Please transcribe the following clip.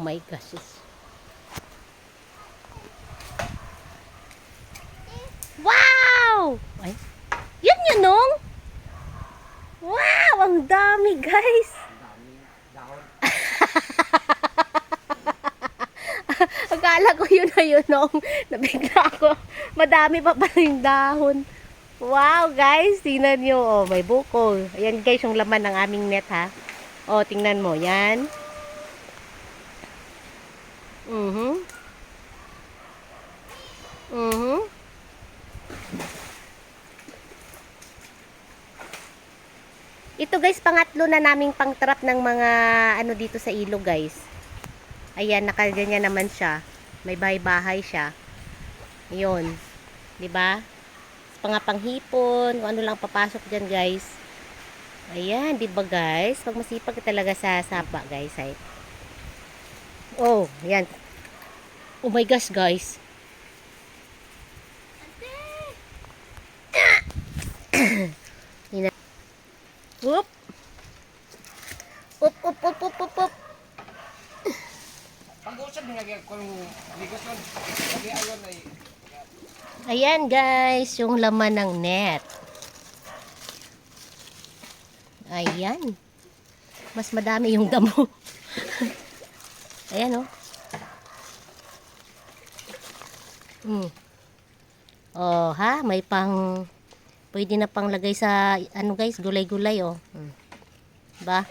My gosh. Wow! Ay, yun yun nung? Wow! Ang dami guys! Akala ko yun na yun nung nabigla ako. Madami pa pala yung dahon. Wow guys, tingnan nyo. Oh, may buko. Ayan guys yung laman ng aming net ha. Oh, tingnan mo. Yan. Mhm. Ito guys, pangatlo na naming pangtrap ng mga ano dito sa ilog guys. Ayan, nakaganyan naman siya. May bahay-bahay siya. Yun. ba? Pangapanghipon, kung ano lang papasok diyan guys. Ayan, 'di ba guys? Pag masipag talaga sa sapa guys, ay. Oh, ayan. Oh my gosh, guys. Ina- Whoop. Up, up, up, up, up, up. Pag-usap nga kung ligas nun. Lagi ayon ay Ayan guys, yung laman ng net. Ayan. Mas madami yung damo. Ayan oh. Hmm. Oh, ha? May pang pwede na pang lagay sa ano guys, gulay-gulay oh. Hmm. Ba?